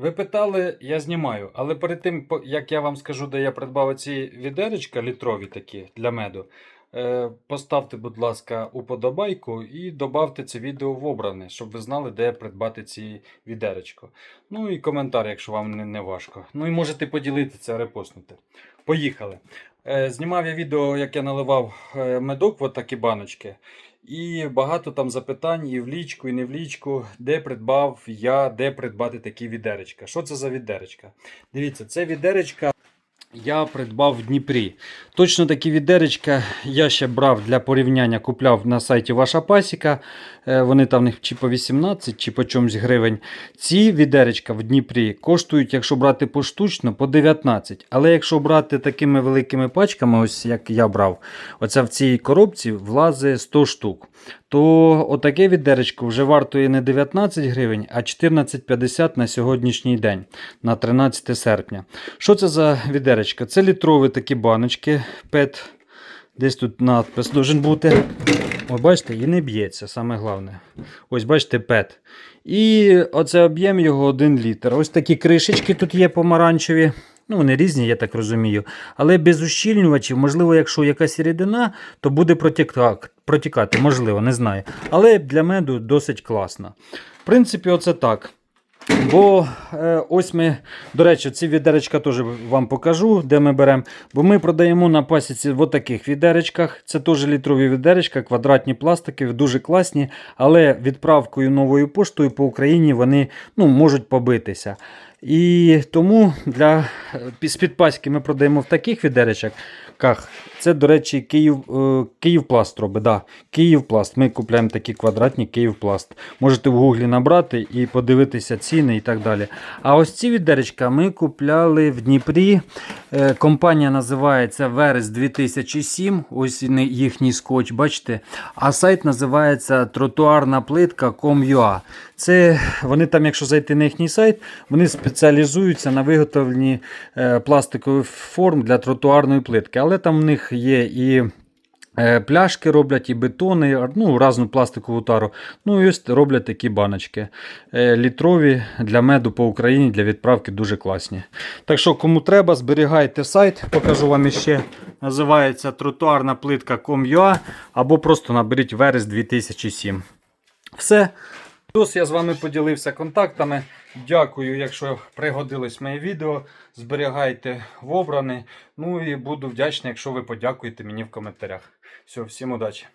Ви питали, я знімаю, але перед тим, як я вам скажу, де я придбав ці відеречка літрові такі для меду, е, поставте, будь ласка, уподобайку і додавте це відео в обране, щоб ви знали, де придбати ці відеречко. Ну і коментар, якщо вам не, важко. Ну і можете поділитися, репостнути. Поїхали. Е, знімав я відео, як я наливав е, медок в такі баночки. І багато там запитань і в лічку, і не в лічку, де придбав я, де придбати такі відеречка. Що це за відеречка? Дивіться, це відеречка я придбав в Дніпрі. Точно такі відеречка я ще брав для порівняння, купляв на сайті Ваша Пасіка. Е, Вони там них чи по 18, чи по чомусь гривень. Ці відеречка в Дніпрі коштують, якщо брати поштучно, по 19. Але якщо брати такими великими пачками, ось як я брав, оце в цій коробці влазить 100 штук. То отаке відеречко вже вартує не 19 гривень, а 14,50 на сьогоднішній день, на 13 серпня. Що це за відеречка? Це літрові такі баночки. PET. Десь тут надпис должен бути. Ось бачите, і не б'ється, саме головне. Ось бачите, PET. І оце об'єм його 1 літр. Ось такі кришечки тут є помаранчеві. Ну, вони різні, я так розумію. Але без ущільнювачів, можливо, якщо якась рідина, то буде протікати, можливо, не знаю. Але для меду досить класно. В принципі, оце так. Бо е, ось ми, до речі, ці відеречка теж вам покажу, де ми беремо. Бо ми продаємо на пасіці в таких відеречках. Це теж літрові відеречка, квадратні пластики, дуже класні. Але відправкою новою поштою по Україні вони ну, можуть побитися. І тому для е, ми продаємо в таких відеречках. Це, до речі, Київ, е, Київпласт робить. Да, Київпласт. Ми купуємо такі квадратні Київпласт. Можете в гуглі набрати і подивитися ціни і так далі. А ось ці відеречка ми купляли в Дніпрі. Е, Компанія називається Верес 2007. Ось їхній скотч, бачите. А сайт називається тротуарна плитка.com.ua. Це вони там, якщо зайти на їхній сайт, вони спеціалізуються на виготовленні е, пластикових форм для тротуарної плитки. Але там в них є і е, пляшки роблять, і бетони, ну, різну пластикову тару. Ну і ось роблять такі баночки. Е, літрові для меду по Україні для відправки дуже класні. Так що, кому треба, зберігайте сайт, покажу вам іще. Називається тротуарна плитка.com.ua або просто наберіть верес 2007. Все. Плюс я з вами поділився контактами. Дякую, якщо пригодились моє відео. Зберігайте в обрани. Ну і буду вдячний, якщо ви подякуєте мені в коментарях. Все, всім удачі!